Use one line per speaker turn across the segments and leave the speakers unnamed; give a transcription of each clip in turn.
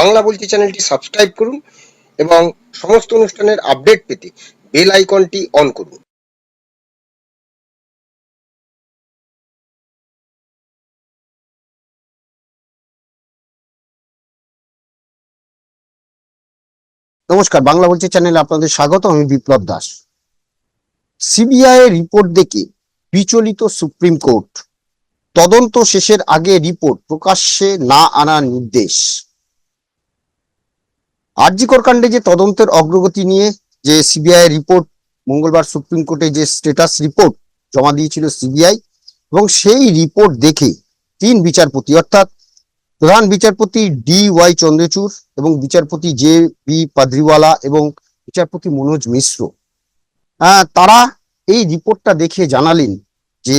বাংলা বলছি চ্যানেলটি সাবস্ক্রাইব করুন এবং সমস্ত অনুষ্ঠানের আপডেট পেতে বেল আইকনটি অন করুন।
নমস্কার, বাংলা বলছে চ্যানেলে আপনাদের স্বাগত, আমি বিপ্লব দাস। সিবিআই রিপোর্ট দেখে বিচলিত সুপ্রিম কোর্ট। তদন্ত শেষের আগে রিপোর্ট প্রকাশ্যে না আনার নির্দেশ। আরজিকর কাণ্ডে যে তদন্তের অগ্রগতি নিয়ে যে সিবিআই রিপোর্ট, মঙ্গলবার সুপ্রিম কোর্টে যে স্ট্যাটাস রিপোর্ট জমা দিয়েছিল সিবিআই, এবং সেই রিপোর্ট দেখে তিন বিচারপতি, অর্থাৎ প্রধান বিচারপতি ডি ওয়াই চন্দ্রচূড় এবং বিচারপতি জে বি পাদ্রিওয়ালা এবং বিচারপতি মনোজ মিশ্র তারা এই রিপোর্টটা দেখে জানালেন যে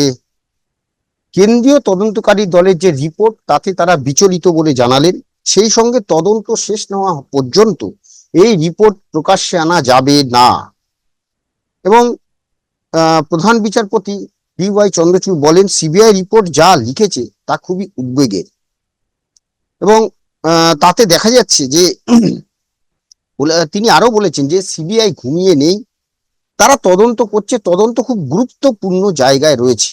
কেন্দ্রীয় তদন্তকারী দলের যে রিপোর্ট, তাতে তারা বিচলিত বলে জানালেন। সেই সঙ্গে তদন্ত শেষ না হওয়া পর্যন্ত এই রিপোর্ট প্রকাশ্যে আনা যাবে না। এবং প্রধান বিচারপতি ডি ওয়াই চন্দ্রচূড় বলেন, সিবিআই রিপোর্ট যা লিখেছে তা খুবই উদ্বেগের। এবং তাতে দেখা যাচ্ছে যে তিনি আরও বলেছেন যে সিবিআই ঘুমিয়ে নেই, তারা তদন্ত করছে, তদন্ত খুব গুরুত্বপূর্ণ জায়গায় রয়েছে।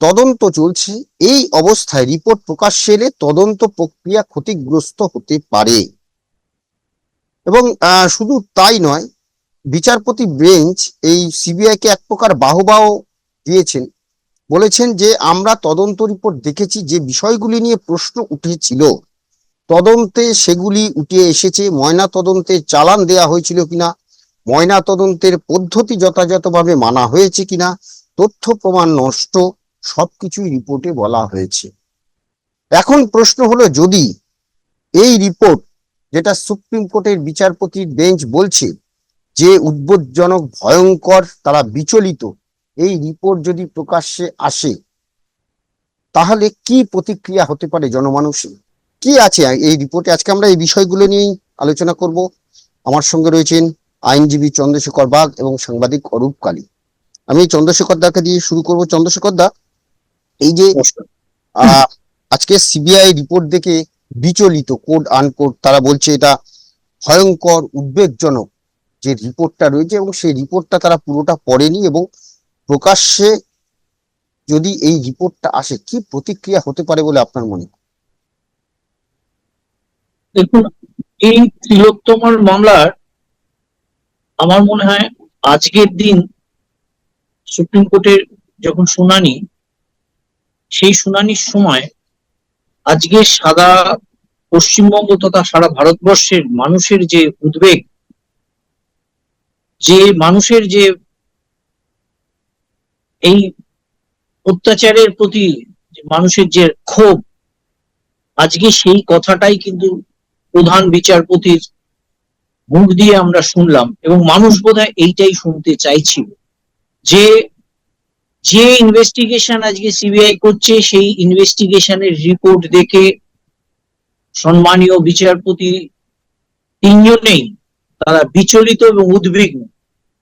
তদন্ত চলছে। এই অবস্থায় রিপোর্ট প্রকাশ্যে এলে তদন্ত প্রক্রিয়া ক্ষতিগ্রস্ত হতে পারে। এবং শুধু তাই নয়, বিচারপতি বেঞ্চ এই সিবিআই কে এক প্রকার বাহবাহ দিয়েছেন। বলেছেন যে, আমরা তদন্ত রিপোর্ট দেখেছি যে বিষয়গুলি নিয়ে প্রশ্ন উঠেছিল। তদন্তে সেগুলি উঠে এসেছে। ময়না তদন্তে চালান দেয়া হয়েছিল কিনা? ময়না তদন্তের পদ্ধতি যথাযথভাবে মানা হয়েছে কিনা? তথ্য প্রমাণ নষ্ট। সবকিছুই রিপোর্টে বলা হয়েছে। এখন প্রশ্ন হলো, যদি এই রিপোর্ট যেটা সুপ্রিম কোর্টের বিচারপতির বেঞ্চ বলছে যে উদ্বোধজনক ভয়ঙ্কর, তারা বিচলিত, এই রিপোর্ট যদি প্রকাশ্যে আসে, তাহলে কি প্রতিক্রিয়া হতে পারে জনমানুষের কি আছে এই রিপোর্টে আজকে আমরা এই বিষয়গুলো নিয়েই আলোচনা করব। আমার সঙ্গে রয়েছেন আইনজীবী চন্দ্রশেখর বাগ এবং সাংবাদিক অরূপ কালী। আমি চন্দ্রশেখর দাকে দিয়ে শুরু করব। চন্দ্রশেখর দা এই যে আহ, আজকে সিবিআই রিপোর্ট দেখে বিচলিত কোড আনকোড তারা বলছে এটা ভয়ঙ্কর উদ্বেগজনক যে রিপোর্টটা রয়েছে এবং সেই রিপোর্টটা তারা পুরোটা পড়েনি এবং প্রকাশ্যে যদি এই রিপোর্টটা আসে কি প্রতিক্রিয়া হতে পারে বলে আপনার মনে হয়?
দেখুন এই তিলোত্তমার মামলার আমার মনে হয় আজকের দিন সুপ্রিম কোর্টের যখন শুনানি সেই শুনানির সময় আজকে সারা পশ্চিমবঙ্গ তথা সারা ভারতবর্ষের মানুষের যে উদ্বেগ, যে মানুষের যে এই অত্যাচারের প্রতি মানুষের যে ক্ষোভ, আজকে সেই কথাটাই কিন্তু প্রধান বিচারপতির মুখ দিয়ে আমরা শুনলাম এবং মানুষ বোধহয় এইটাই শুনতে চাইছিল যে যে ইনভেস্টিগেশন আজকে সিবিআই করছে, সেই ইনভেস্টিগেশনের রিপোর্ট দেখে সম্মানীয় বিচারপতি তিনজনেই তারা বিচলিত এবং উদ্বিগ্ন।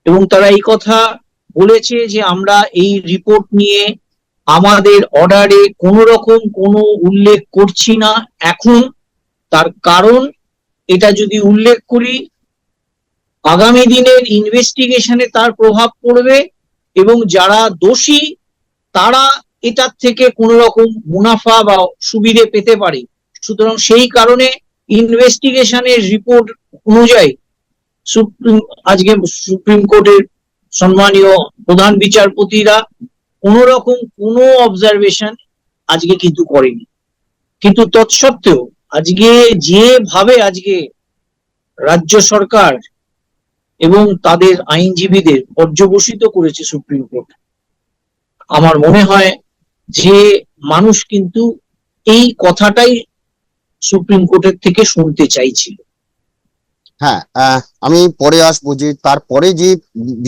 এবং তারা এই কথা বলেছে যে আমরা এই রিপোর্ট নিয়ে আমাদের অর্ডারে কোনো রকম কোনো উল্লেখ করছি না। এখন তার কারণ এটা যদি উল্লেখ করি, আগামী দিনের ইনভেস্টিগেশনে তার প্রভাব পড়বে এবং যারা দোষী, তারা এটার থেকে কোনো রকম মুনাফা বা সুবিধে পেতে পারে। সুতরাং সেই কারণে ইনভেস্টিগেশনের রিপোর্ট অনুযায়ী সুপ্রিম আজকে সুপ্রিম কোর্টের সম্মানীয় প্রধান বিচারপতিরা কোন রকম কোনো অবজারভেশন আজকে কিন্তু করেনি। কিন্তু তৎসত্ত্বেও আজকে যেভাবে আজকে রাজ্য সরকার এবং তাদের আইনজীবীদের পর্যবসিত করেছে সুপ্রিম কোর্ট। আমার মনে হয় যে মানুষ কিন্তু এই কথাটাই সুপ্রিম কোর্টের থেকে শুনতে চাইছিল।
হ্যাঁ আমি পরে আসব যে তারপরে যে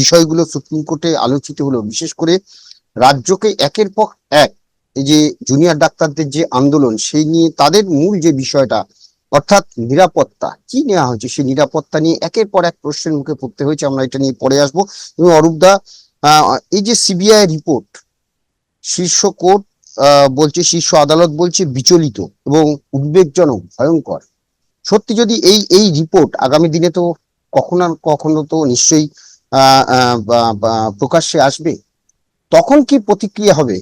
বিষয়গুলো সুপ্রিম কোর্টে আলোচিত হলো, বিশেষ করে রাজ্যকে একের পর এক এই যে জুনিয়র ডাক্তারদের যে আন্দোলন, সেই নিয়ে তাদের মূল যে বিষয়টা অর্থাৎ নিরাপত্তা। কি নেওয়া হয়েছে? সেই নিরাপত্তা নিয়ে একের পর এক প্রশ্নের মুখে পড়তে হয়েছে, আমরা এটা নিয়ে পরে আসব। এবং অরূপদা এই যে সিবিআই রিপোর্ট, শীর্ষ কোর্ট বলছে, শীর্ষ আদালত বলছে, বিচলিত এবং উদ্বেগজনক, ভয়ঙ্কর। সত্যি যদি এই এই রিপোর্ট আগামী দিনে তো কখনো কখনো তো নিশ্চয়ই প্রকাশ্যে আসবে, তখন কি প্রতিক্রিয়া হবে?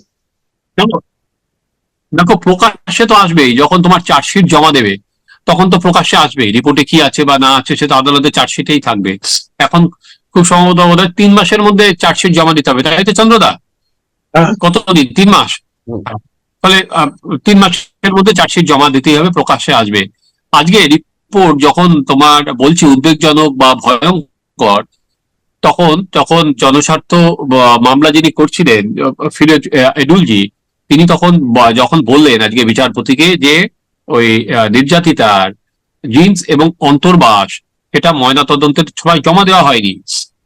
দেখো, প্রকাশ্যে তো আসবেই, যখন তোমার চার্জশিট জমা দেবে। তখন তো প্রকাশ্যে আসবেই রিপোর্টে কি আছে বা না আছে সেটা আদালতে চার্জশিটেই থাকবে। এখন খুব সম্ভবত হয় তিন মাসের মধ্যে চার্জশিট জমা দিতে হবে তাই তো চন্দ্রদা
হ্যাঁ।
কতদিন? তিন মাস। ফলে তিন মাসের মধ্যে চার্জশিট জমা দিতেই হবে প্রকাশ্যে আসবে। আজকে রিপোর্ট যখন তোমার বলছি উদ্বেগজনক বা ভয়ঙ্কর তখন তখন জনস্বার্থ মামলা যিনি করছিলেন ফিরোজ এডুলজি তিনি তখন যখন বললেন আজকে বিচারপতিকে যে ওই নির্যাতিতার জিন্স এবং অন্তর্বাস, এটা ময়না তদন্তের সময় জমা দেওয়া হয়নি।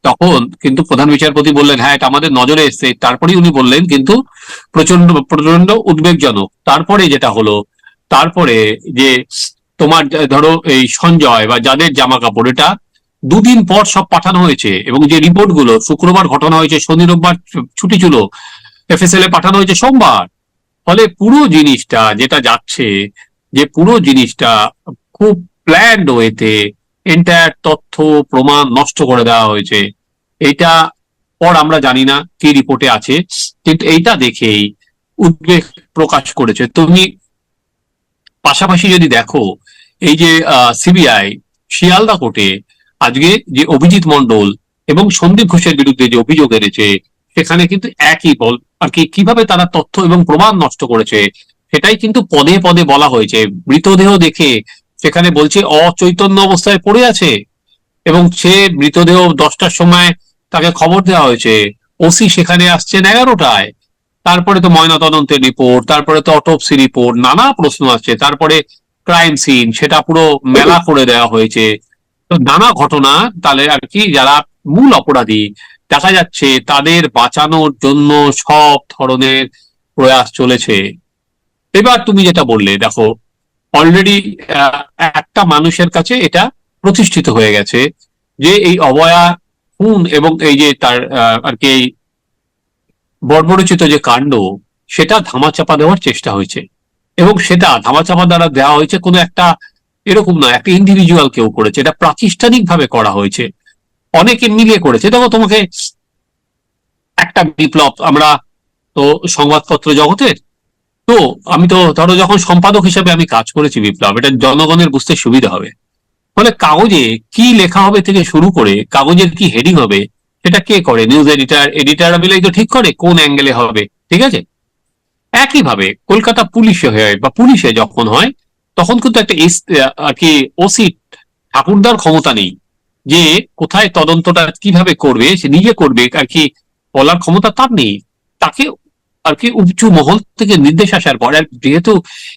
তখন কিন্তু প্রধান বিচারপতি বললেন হ্যাঁ এটা আমাদের নজরে এসছে। তারপরেই উনি বললেন কিন্তু প্রচণ্ড প্রচণ্ড উদ্বেগজনক। তারপরে যেটা হলো, তারপরে যে তোমার, ধরো, এই সঞ্জয় বা যাদের জামা কাপড় এটা দুদিন পর সব পাঠানো হয়েছে এবং যে রিপোর্টগুলো শুক্রবার ঘটনা হয়েছে, শনি, রোববার ছুটি ছিল, এফএসএল এ পাঠানো হয়েছে সোমবার। ফলে পুরো জিনিসটা যেটা যাচ্ছে যে পুরো জিনিসটা খুব প্ল্যান্ড ওয়েতে এন্টায়ার তথ্য, প্রমাণ নষ্ট করে দেওয়া হয়েছে। এটা পর আমরা জানি না কি রিপোর্টে আছে, কিন্তু এইটা দেখেই উদ্বেগ প্রকাশ করেছে। তুমি পাশাপাশি যদি দেখো, এই যে সিবিআই শিয়ালদা কোর্টে আজকে যে অভিজিৎ মন্ডল এবং সন্দীপ ঘোষের বিরুদ্ধে যে অভিযোগ এনেছে, সেখানে কিন্তু একই বল, আর কি, কীভাবে তারা তথ্য এবং প্রমাণ নষ্ট করেছে সেটাই কিন্তু পদে পদে বলা হয়েছে। মৃতদেহ দেখে সেখানে বলছে, অচৈতন্য অবস্থায় পড়ে আছে এবং সে মৃতদেহ দশটার সময় তাকে খবর দেওয়া হয়েছে। ওসি সেখানে আসছেন এগারোটায়। তারপরে তো ময়না তদন্তের রিপোর্ট, তারপরে তো অটোপসি রিপোর্ট, নানা প্রশ্ন আসছে। তারপরে ক্রাইম সিন সেটা পুরো মেলা করে দেওয়া হয়েছে। তো নানা ঘটনা, তাহলে আর কি যারা মূল অপরাধী, দেখা যাচ্ছে তাদের বাঁচানোর জন্য সব ধরনের প্রয়াস চলেছে। এবার তুমি যেটা বললে, দেখো অলরেডি একটা মানুষের কাছে এটা প্রতিষ্ঠিত হয়ে গেছে যে এই অবয়া খুন এবং এই যে তার আর কি বর্বরচিত যে কাণ্ড, সেটা ধামাচাপা দেওয়ার চেষ্টা হয়েছে। এবং সেটা ধামাচাপা দ্বারা দেওয়া হয়েছে কোনো একটা এরকম না, একটা ইন্ডিভিজুয়াল কেউ করেছে। এটা প্রাতিষ্ঠানিক ভাবে করা হয়েছে। অনেকে মিলে করেছে। দেখো, তোমাকে একটা বিপ্লব, আমরা তো সংবাদপত্র জগতের তো আমি তো ধরো যখন সম্পাদক হিসেবে আমি কাজ করেছি বিপ্লব, এটা জনগণের বুঝতে সুবিধা হবে। ফলে কাগজে কি লেখা হবে থেকে শুরু করে কাগজের কি হেডিং হবে সেটা কে করে? নিউজ এডিটার এডিটার মিলেই তো ঠিক করে কোন অ্যাঙ্গেলে হবে, ঠিক আছে? একইভাবে কলকাতা পুলিশে হয় বা পুলিশে যখন হয়, তখন কিন্তু একটা আর কি ওসি ঠাকুরদার ক্ষমতা নেই যে কোথায় তদন্তটা কীভাবে করবে, সে নিজে করবে, আর কি বলার ক্ষমতা তার নেই। তাকে আর কি উঁচু মহল থেকে নির্দেশ আসার পর যেহেতু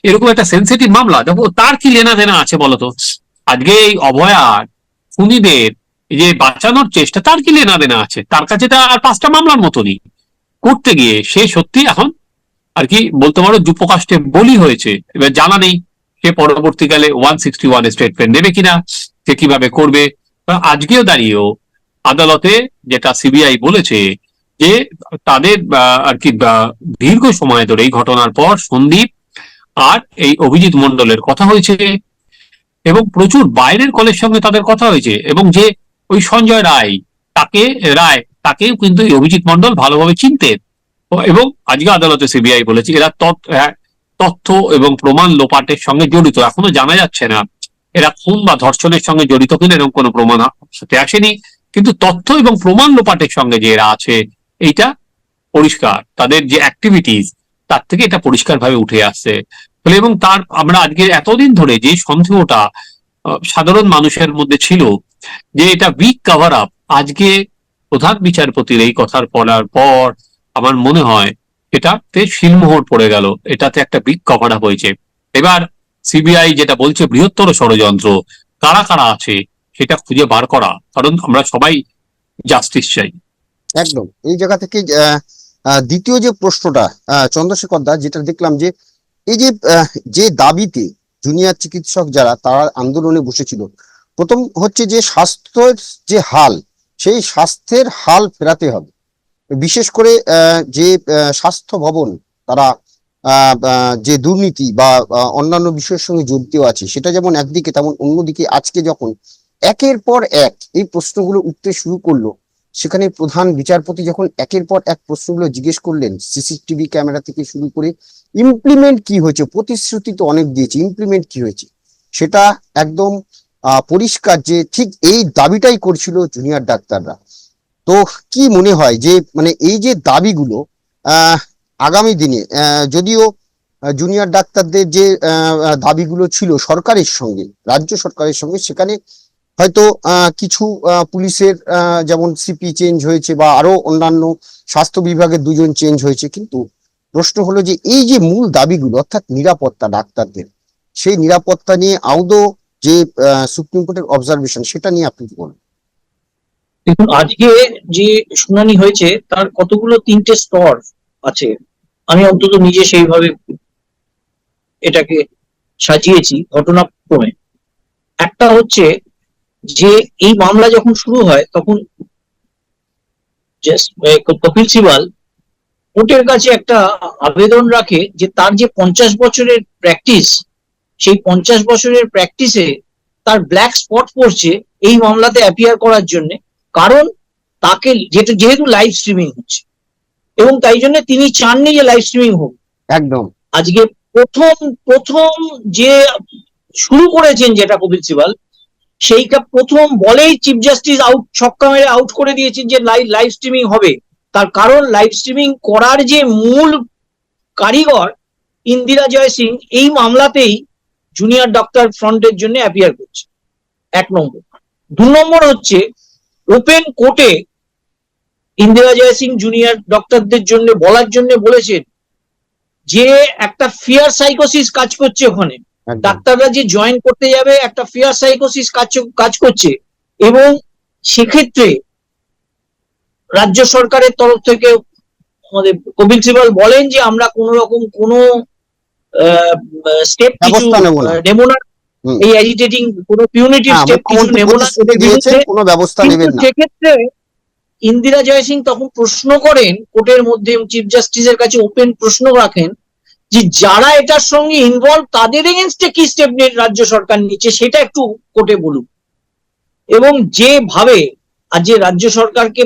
এরকম একটা সেন্সিটিভ মামলা দেখো তার কি লেনা দেনা আছে বলতো? আজকে এই অভয়ার খুনিদের যে বাঁচানোর চেষ্টা, তার কি লেনা দেনা আছে? তার কাছে তা আর পাঁচটা মামলার মতনই। করতে গিয়ে সে সত্যি এখন আর কি বলতে পারো যুপকাষ্টে বলি হয়েছে। এবার জানা নেই সে পরবর্তীকালে ওয়ান সিক্সটি ওয়ান স্টেটমেন্ট নেবে কিনা, সে কীভাবে করবে? আজকেও দাঁড়িয়েও আদালতে যেটা সিবিআই বলেছে যে তাদের আর কি দীর্ঘ সময় ধরে এই ঘটনার পর সন্দীপ আর এই অভিজিৎ মন্ডলের কথা হয়েছে এবং প্রচুর বাইরের কলের সঙ্গে তাদের কথা হয়েছে এবং যে ওই সঞ্জয় রায় তাকে, রায় তাকেও কিন্তু এই অভিজিৎ মন্ডল ভালোভাবে চিনতেন এবং আজকে আদালতে সিবিআই বলেছে এরা তথ্য তথ্য এবং প্রমাণ লোপাটের সঙ্গে জড়িত। এখনও জানা যাচ্ছে না এরা খুন বা ধর্ষণের সঙ্গে জড়িত কিনা এরকম কোনো প্রমাণ সাথে আসেনি। কিন্তু তথ্য এবং প্রমাণ লোপাটের সঙ্গে যে এরা আছে এইটা পরিষ্কার। তাদের যে অ্যাক্টিভিটিস তার থেকে এটা পরিষ্কার ভাবে উঠে আসছে। ফলে এবং তার আমরা আজকে এতদিন ধরে যে সন্দেহটা সাধারণ মানুষের মধ্যে ছিল যে এটা উইক কভার আপ আজকে প্রধান বিচারপতির এই কথার বলার পর আমার মনে হয় এটাতে শিলমোহর পড়ে গেল। এটাতে একটা বিগ কভার আপ হয়েছে। এবার সিবিআই যেটা বলছে বৃহত্তর ষড়যন্ত্র, কারা কারা আছে সেটা খুঁজে বার করা। কারণ আমরা সবাই জাস্টিস চাই।
একদম। এই জায়গা থেকে দ্বিতীয় যে প্রশ্নটা চন্দ্রশেখর দা যেটা দেখলাম যে, এই যে যে দাবিতে জুনিয়র চিকিৎসক যারা, তারা আন্দোলনে বসেছিল। প্রথম হচ্ছে যে স্বাস্থ্যের যে হাল, সেই স্বাস্থ্যের হাল ফেরাতে হবে। বিশেষ করে যে স্বাস্থ্য ভবন, তারা যে দুর্নীতি বা অন্যান্য বিষয়ের সঙ্গে জড়িত আছে, সেটা যেমন একদিকে, তেমন অন্যদিকে। আজকে যখন একের পর এক এই প্রশ্নগুলো উঠতে শুরু করল সেখানে প্রধান বিচারপতি যখন একের পর এক প্রশ্নগুলো জিজ্ঞেস করলেন, সিসিটিভি ক্যামেরা থেকে শুরু করে ইমপ্লিমেন্ট কি হয়েছে, প্রতিশ্রুতি তো অনেক দিয়েছে ইমপ্লিমেন্ট কি হয়েছে, সেটা একদম পরিষ্কার যে ঠিক এই দাবিটাই করছিল জুনিয়র ডাক্তাররা। তো কি মনে হয় যে মানে এই যে দাবিগুলো আগামী দিনে যদিও জুনিয়র ডাক্তারদের যে দাবিগুলো ছিল সরকারের সঙ্গে, রাজ্য সরকারের সঙ্গে, সেখানে হয়তো কিছু পুলিশের যেমন সিপি চেঞ্জ হয়েছে বা আরও অন্যান্য স্বাস্থ্য বিভাগের দুজন চেঞ্জ হয়েছে, কিন্তু প্রশ্ন হলো যে এই যে মূল দাবিগুলো, অর্থাৎ নিরাপত্তা ডাক্তারদের, সেই নিরাপত্তা নিয়ে আদৌ যে সুপ্রিম কোর্টের অবজারভেশন সেটা নিয়ে আপনি কি বলেন?
দেখুন, আজকে যে শুনানি হয়েছে, তার কতগুলো তিনটে স্তর আছে। আমি অন্তত নিজে সেইভাবে এটাকে সাজিয়েছি, ঘটনাক্রমে। একটা হচ্ছে যে এই মামলা যখন শুরু হয় তখন কপিল সিবাল কোর্টের কাছে একটা আবেদন রাখে যে তার যে পঞ্চাশ বছরের প্র্যাকটিস সেই পঞ্চাশ বছরের প্র্যাকটিসে তার ব্ল্যাক স্পট পড়ছে এই মামলাতে অ্যাপিয়ার করার জন্য। কারণ তাকে যেটা যেহেতু লাইভ স্ট্রিমিং হচ্ছে এবং তাই জন্য তিনি চাননি যে লাইভ স্ট্রিমিং হোক।
একদম।
আজকে প্রথম প্রথম যে শুরু করেছেন যেটা কপিল সিবাল সেইটা প্রথম বলেই চিফ জাস্টিস আউট ছক্কা মেরে আউট করে দিয়েছেন যে লাইভ স্ট্রিমিং হবে। তার কারণ লাইভ স্ট্রিমিং করার যে মূল কারিগর ইন্দিরা জয় সিং, এই মামলাতেই জুনিয়র ডক্টর ফ্রন্টের জন্য অ্যাপিয়ার করছে। এক নম্বর। দু নম্বর হচ্ছে ওপেন কোর্টে ইন্দিরা জয় সিং জুনিয়র ডক্টরদের জন্য বলার জন্য বলেছেন যে একটা ফিয়ার সাইকোসিস কাজ করছে ওখানে। ডাক্তাররা যে জয়েন করতে যাবে একটা ফিয়ার সাইকোসিস কাজ কাজ করছে এবং সেক্ষেত্রে রাজ্য সরকারের তরফ থেকে আমাদের কপিল সিবাল বলেন যে আমরা কোন রকম কোন স্টেপ কিছু
নেব না।
এই অ্যাজিটেটিং কোনো পিউনিটিভ
হ্যাঁ,
স্টেপ কিছু নেব না বিরুদ্ধে।
কোনো ব্যবস্থা নেবেন না
সেক্ষেত্রে ইন্দিরা জয়সিং তখন প্রশ্ন করেন কোর্টের মধ্যে চিফ জাস্টিসের কাছে ওপেন প্রশ্ন রাখেন যে যারা এটার সঙ্গে ইনভলভ তাদের এগেনস্টে কি স্টেপ রাজ্য সরকার নিচ্ছে সেটা একটু কোটে বলুন। এবং যেভাবে আজ যে রাজ্য সরকারকে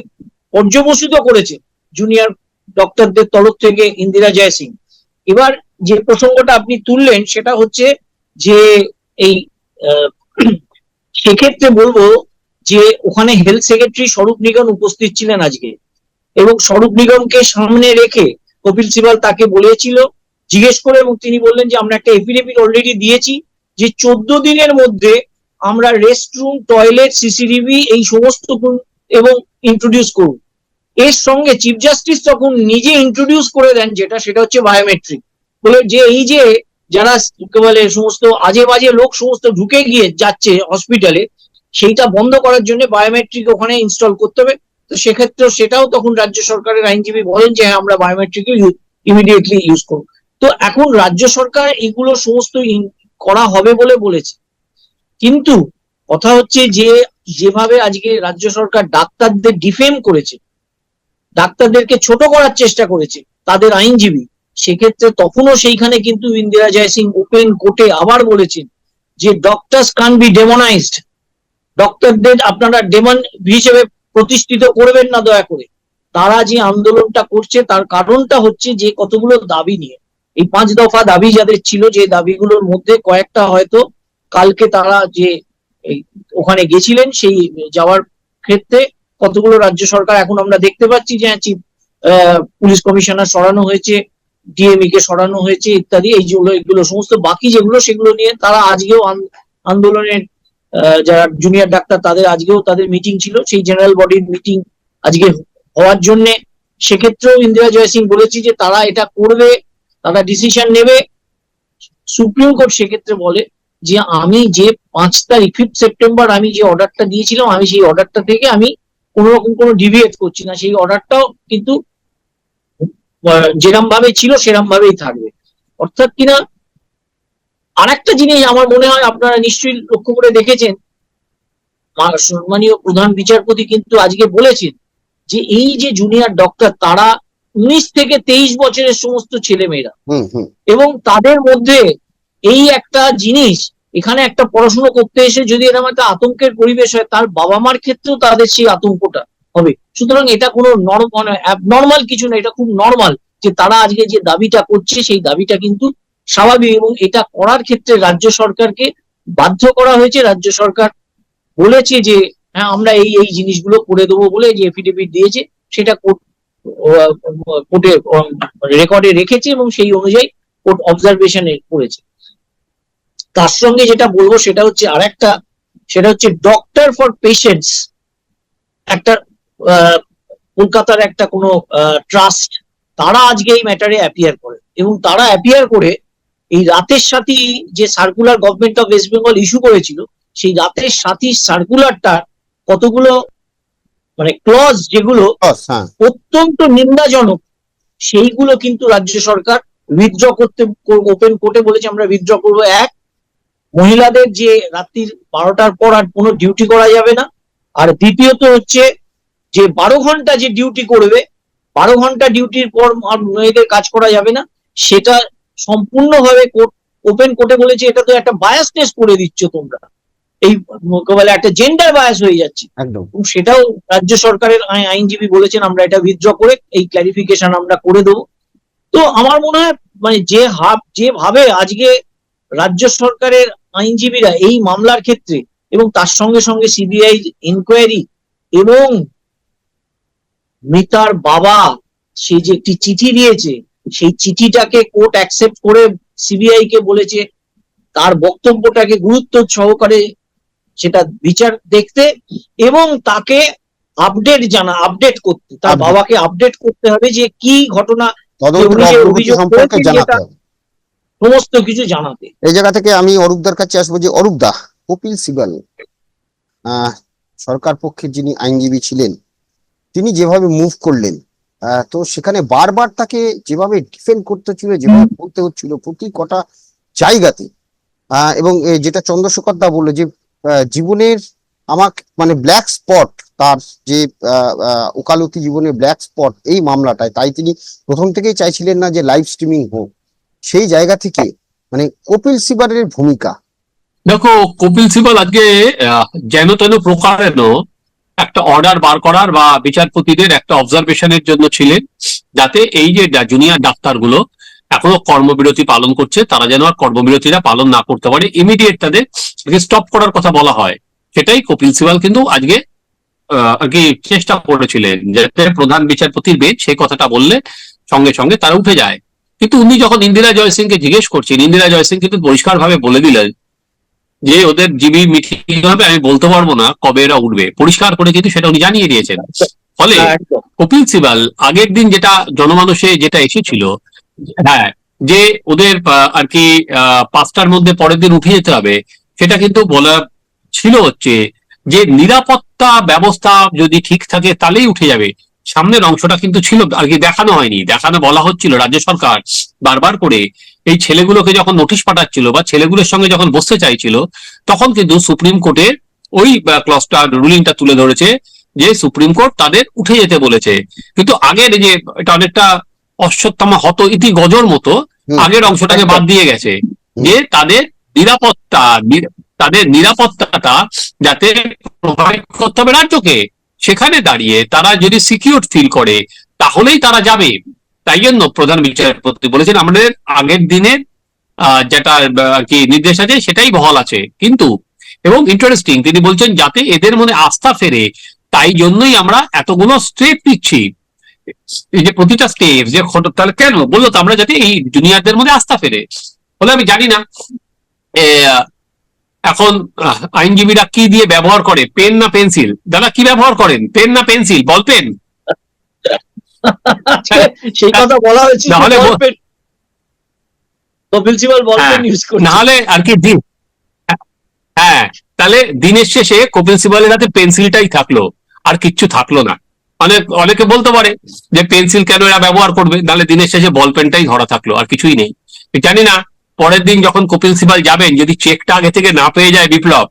পর্যবসিত করেছে জুনিয়র ডক্টরদের তরফ থেকে ইন্দিরা জয়সিং এবার যে প্রসঙ্গটা আপনি তুললেন সেটা হচ্ছে যে এই সেক্ষেত্রে বলব যে ওখানে হেলথ সেক্রেটারি স্বরূপ নিগম উপস্থিত ছিলেন আজকে। এবং স্বরূপ নিগমকে সামনে রেখে কপিল সিবাল তাকে বলেছিল জিজ্ঞেস করে এবং তিনি বললেন যে, আমরা একটা এফিডেভিট অলরেডি দিয়েছি যে চোদ্দ দিনের মধ্যে আমরা রেস্ট রুম টয়লেট সিসিটিভি এই সমস্ত এবং ইন্ট্রোডিউস করুন এর সঙ্গে চিফ জাস্টিস তখন নিজে ইন্ট্রোডিউস করে দেন যেটা, সেটা হচ্ছে বায়োমেট্রিক বলে যে, এই যে যারা বলে, সমস্ত আজে বাজে লোক সমস্ত ঢুকে গিয়ে যাচ্ছে হসপিটালে সেইটা বন্ধ করার জন্য বায়োমেট্রিক ওখানে ইনস্টল করতে হবে। তো সেক্ষেত্রে সেটাও তখন রাজ্য সরকারের আইনজীবী বলেন যে হ্যাঁ আমরা বায়োমেট্রিক ইমিডিয়েটলি ইউজ করব। তো এখন রাজ্য সরকার এগুলো সমস্ত করা হবে বলে বলেছে। কিন্তু কথা হচ্ছে যে, যেভাবে আজকে রাজ্য সরকার ডাক্তারদের ডিফেম করেছে, ডাক্তারদেরকে ছোট করার চেষ্টা করেছে, তাদের আইনজীবী, সেক্ষেত্রে তখনও সেইখানে কিন্তু ইন্দিরা জয়সিং ওপেন কোর্টে আবার বলেছেন যে ডক্টরস কান বি ডেমোনাইজড ডক্টরদের আপনারা ডেমন হিসেবে প্রতিষ্ঠিত করবেন না দয়া করে। তারা যে আন্দোলনটা করছে, তার কারণটা হচ্ছে যে, কতগুলো দাবি নিয়ে। এই পাঁচ দফা দাবি যাদের ছিল যে দাবিগুলোর মধ্যে কয়েকটা হয়তো কালকে তারা যে ওখানে গেছিলেন সেই যাওয়ার ক্ষেত্রে কতগুলো রাজ্য সরকার এখন আমরা দেখতে পাচ্ছি যে হ্যাঁ, চিফ পুলিশ কমিশনার সরানো হয়েছে ডিএমই কে সরানো হয়েছে ইত্যাদি এই যেগুলো এগুলো সমস্ত বাকি যেগুলো সেগুলো নিয়ে তারা আজকেও আন- আন্দোলনের যারা জুনিয়র ডাক্তার তাদের আজকেও তাদের মিটিং ছিল সেই জেনারেল বডির মিটিং আজকে হওয়ার জন্য। সেক্ষেত্রেও ইন্দিরা জয়সিং বলেছি যে তারা এটা করবে তারা ডিসিশন নেবে। সুপ্রিম কোর্ট সেক্ষেত্রে বলে যে, আমি যে পাঁচ তারিখ ফিফথ সেপ্টেম্বর আমি যে অর্ডারটা দিয়েছিলাম, আমি সেই অর্ডারটা থেকে আমি কোন রকম কোনো ডিভিয়েট করছি না। সেই অর্ডারটাও কিন্তু যেরম ভাবে ছিল সেরম ভাবেই থাকবে। অর্থাৎ কিনা, আরেকটা জিনিস আমার মনে হয় আপনারা নিশ্চয়ই লক্ষ্য করে দেখেছেন সম্মানীয় প্রধান বিচারপতি কিন্তু আজকে বলেছেন যে, এই যে জুনিয়র ডক্টর তারা উনিশ থেকে তেইশ বছরের সমস্ত ছেলেমেয়েরা।
হুম হুম।
এবং তাদের মধ্যে এই একটা জিনিস এখানে একটা পড়াশোনা করতে এসে যদি এরকম একটা আতঙ্কের পরিবেশ হয় তার বাবা মার ক্ষেত্রেও তাদের সেই আতঙ্কটা হবে। সুতরাং এটা কোনো নর্মাল কিছু না এটা খুব নর্মাল যে তারা আজকে যে দাবিটা করছে সেই দাবিটা কিন্তু স্বাভাবিক এবং এটা করার ক্ষেত্রে রাজ্য সরকারকে বাধ্য করা হয়েছে। রাজ্য সরকার বলেছে যে হ্যাঁ আমরা এই এই জিনিসগুলো করে দেবো বলে যে এফিডেভিট দিয়েছে সেটা কোর্টে রেকর্ডে রেখেছে এবং সেই অনুযায়ী কোর্ট অবজারভেশনে করেছে। তার সঙ্গে যেটা বলব সেটা হচ্ছে আর একটা সেটা হচ্ছে ডক্টর ফর পেশেন্টস একটা কলকাতার একটা কোনো ট্রাস্ট তারা আজকে এই ম্যাটারে অ্যাপিয়ার করে। এবং তারা অ্যাপিয়ার করে এই রাতের সাথী যে circular government of West Bengal issue করেছিল, সেই রাতের সাথী সার্কুলারটা কতগুলো মানে ক্লজ যেগুলো
হ্যাঁ।
অত্যন্ত নিন্দাজনক সেইগুলো কিন্তু রাজ্য সরকার উইথড্র করতে ওপেন কোর্টে বলেছে আমরা উইথড্র করব এক। মহিলাদের যে রাত্রির বারোটার পর আর কোনো ডিউটি করা যাবে না। আর দ্বিতীয়ত হচ্ছে যে বারো ঘণ্টা যে ডিউটি করবে বারো ঘণ্টা ডিউটির পর আর মেয়েদের কাজ করা যাবে না। সেটা সম্পূর্ণভাবে কোর্ট ওপেন কোর্টে বলেছে এটা তো একটা বায়াসনেস করে দিচ্ছ তোমরা। এই বলে একটা জেন্ডার বায়াস হয়ে যাচ্ছে।
একদম।
সেটাও রাজ্য সরকারের আইনজীবী বলেছেন আমরা এটা উইথড্র করে এই ক্লারিফিকেশন আমরা করে দেবো। তো আমার মনে হয় মানে যে হাব যেভাবে আজকে রাজ্য সরকারের আইনজীবীরা এই মামলার ক্ষেত্রে এবং তার সঙ্গে সঙ্গে সিবিআই ইনকোয়ারি এবং মৃতার বাবা সে যে একটি চিঠি দিয়েছে সেই চিঠিটাকে কোর্ট অ্যাকসেপ্ট করে সিবিআই কে বলেছে তার বক্তব্যটাকে গুরুত্ব সহকারে সেটা বিচার দেখতে এবং তাকে আপডেট জানা আপডেট করতে। তার বাবাকে আপডেট করতে হবে যে কি ঘটনা
সম্পর্কে জানাতে
সমস্ত কিছু জানাতে।
এই জায়গা থেকে আমি অরূপদার কাছে আসব যে অরূপদা কপিল সিবাল সরকার পক্ষের যিনি আইনজীবী ছিলেন তিনি যেভাবে মুভ করলেন আহ, তো সেখানে বারবার তাকে যেভাবে ডিফেন্ড করতে হচ্ছিল যেভাবে বলতে হচ্ছিল প্রতি কটা জায়গাতে আহ, এবং যেটা চন্দ্রশেখর দা বলল যে জীবনের আমার মানে ব্ল্যাক স্পট তার যে ওকালতি জীবনের ব্ল্যাক স্পট এই মামলাটায়, তাই তিনি প্রথম থেকেই চাইছিলেন না যে লাইভ স্ট্রিমিং হোক। সেই জায়গা থেকে মানে কপিল সিবালের ভূমিকা।
দেখো, কপিল সিবাল আজকে যেন তেন প্রকারেণ একটা অর্ডার বার করার বা বিচারপতিদের একটা অবজারভেশনের জন্য ছিলেন, যাতে এই যে জুনিয়র ডাক্তারগুলো এখনও কর্মবিরতি পালন করছে তারা যেন আর কর্মবিরতিটা পালন না করতে পারে। ইমিডিয়েট তাদের স্টপ করার কথা বলা হয় সেটাই কপিল সিবাল কিন্তু আজকে আহ, আর কি চেষ্টা করেছিলেন যাতে প্রধান বিচারপতির বেঞ্চ সেই কথাটা বললে সঙ্গে সঙ্গে তারা উঠে যায়। কিন্তু উনি যখন ইন্দিরা জয়সিংকে জিজ্ঞেস করছেন ইন্দিরা জয়সিং কিন্তু পরিষ্কার ভাবে বলে দিলেন যে ওদের জিবি মিটিং হবে আমি বলতে পারব না কবে এরা উঠবে। পরিষ্কার করে কিন্তু সেটা উনি জানিয়ে দিয়েছেন। ফলে
হ্যাঁ,
কপিল সিবাল আগের দিন যেটা জনমানসে যেটা এসেছিল হ্যাঁ যে ওদের আর কি পাঁচটার মধ্যে পরের দিন উঠে যেতে হবে, সেটা কিন্তু বলা ছিল হচ্ছে যে নিরাপত্তা ব্যবস্থা যদি ঠিক থাকে তাহলেই উঠে যাবে। সামনের অংশটা কিন্তু ছিল, আর কি দেখানো হয়নি। দেখানো বলা হচ্ছিল রাজ্য সরকার বারবার করে এই ছেলেগুলোকে যখন নোটিশ পাঠাচ্ছিল বা ছেলেগুলোর সঙ্গে যখন বসতে চাইছিল, তখন কিন্তু সুপ্রিম কোর্টের ওই ক্লসটা রুলিংটা তুলে ধরেছে যে সুপ্রিম কোর্ট তাদের উঠে যেতে বলেছে। কিন্তু আগের যে এটা অনেকটা অশ্বত্থামা হত ইতি গজর মতো আগের অংশটাকে বাদ দিয়ে গেছে। যে তাদের নিরাপত্তা তাদের নিরাপত্তাটা যাতে প্রোভাইড করতে হবে রাজ্যকে সেখানে দাঁড়িয়ে তারা যদি সিকিউর ফিল করে তাহলেই তারা যাবে। তাই জন্য প্রধান বিচারপতি বলেছেন আমাদের আগের দিনের আহ, যেটা আর কি নির্দেশ আছে সেটাই বহাল আছে। কিন্তু এবং ইন্টারেস্টিং তিনি বলছেন যাতে এদের মনে আস্থা ফেরে তাই জন্যই আমরা এতগুলো স্টেপ নিচ্ছি। এই যে প্রতিটা স্টেপ যে তাহলে কেন? বলল তো আমরা যাতে এই জুনিয়রদের মধ্যে আস্থা ফেরে। বলে আমি জানি না। এখন আইনজীবীরা কি দিয়ে ব্যবহার করে? পেন না পেন্সিল? দাদা কি ব্যবহার করেন? পেন না পেন্সিল? Ball pen.
আজকে সেই কথা বলা হয়েছে
হ্যাঁ,
ইউজ
নাহলে আর কি দিন। হ্যাঁ তাহলে দিনের শেষে কপিল সিবালের হাতে পেন্সিলটাই থাকল। আর কিচ্ছু থাকল না। অনেক, অনেকে বলতে পারে যে পেন্সিল কেন এরা ব্যবহার করবে? নাহলে দিনের শেষে বল পেনটাই ধরা থাকল, আর কিছুই নেই। জানি না, পরের দিন যখন কপিল সিবাল যাবেন, যদি চেকটা আগে থেকে না পেয়ে যায় বিপ্লব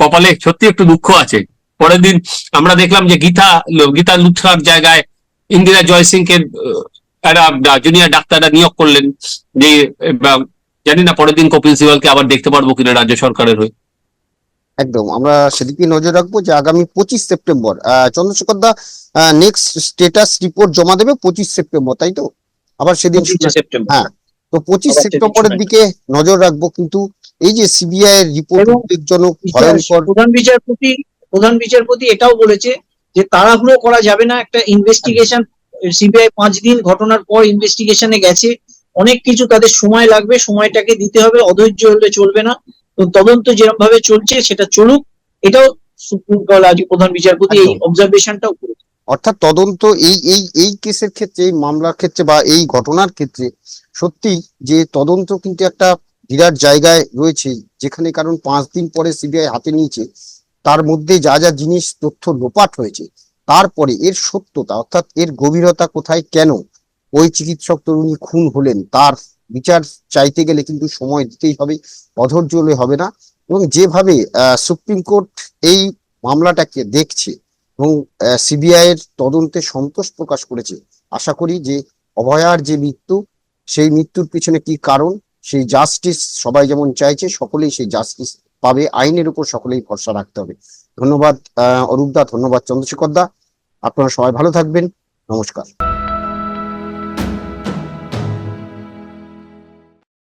কপালে সত্যি একটু দুঃখ আছে। পরের দিন আমরা দেখলাম যে গীতা গীতা লুথরার জায়গায় ইন্দিরা জয়সিংকে একটা জুনিয়র ডাক্তাররা নিয়োগ করলেন, যে জানি না পরের দিন কপিল সিবালকে আবার দেখতে পারব কিনা রাজ্য সরকারের হয়ে।
একদম। আমরা সেদিকে নজর রাখব যে আগামী পঁচিশ সেপ্টেম্বর আহ, চন্দ্রশেখর দা নেক্সট স্টেটাস রিপোর্ট জমা দেবে পঁচিশ সেপ্টেম্বর তাই তো? আবার সেদিন
সেপ্টেম্বর।
হ্যাঁ। তো পঁচিশ সেপ্টেম্বরের দিকে নজর রাখব কিন্তু এই যে সিবিআই এর রিপোর্ট উদ্বেগজনক ভয়ঙ্কর
প্রধান বিচারপতি প্রধান বিচারপতি এটাও বলেছে যে তাড়াহুড়ো করা যাবে না একটা ইনভেস্টিগেশন সিবিআই পাঁচ দিন ঘটনার পর ইনভেস্টিগেশনে গেছে। অনেক কিছু তাদের সময় লাগবে সময়টাকে দিতে হবে অধৈর্য হলে চলবে না। তদন্ত যেরকম ভাবে চলছে সেটা চলুক। এটাও সুপ্রিম কোর্ট আজ প্রধান বিচারপতি এই অবজারভেশনটাও করেছে
অর্থাৎ তদন্ত এই এই এই কেসের ক্ষেত্রে এই মামলার ক্ষেত্রে বা এই ঘটনার ক্ষেত্রে সত্যি যে তদন্ত কিন্তু একটা বিরাট জায়গায় রয়েছে যেখানে কারণ পাঁচ দিন পরে সিবিআই হাতে নিয়েছে তার মধ্যে যা যা জিনিস তথ্য লোপাট হয়েছে তারপরে এর সত্যতা অর্থাৎ এর গভীরতা কোথায় কেন? ওই চিকিৎসক তরুণী খুন হলেন তার বিচার চাইতে গেলে কিন্তু সময় দিতেই হবে অধৈর্য হলে হবে না। এবং যেভাবে সুপ্রিম কোর্ট এই মামলাটাকে দেখছে এবং সিবিআই এর তদন্তে সন্তোষ প্রকাশ করেছে আশা করি যে অভয়ার যে মৃত্যু সেই মৃত্যুর পিছনে কি কারণ সেই জাস্টিস সবাই যেমন চাইছে সকলেই সেই জাস্টিস পাবে আইনের উপর সকলেই ভরসা রাখতে হবে। ধন্যবাদ আহ, অরূপ দা ধন্যবাদ চন্দ্রশেখর দা। আপনারা সবাই ভালো থাকবেন। নমস্কার।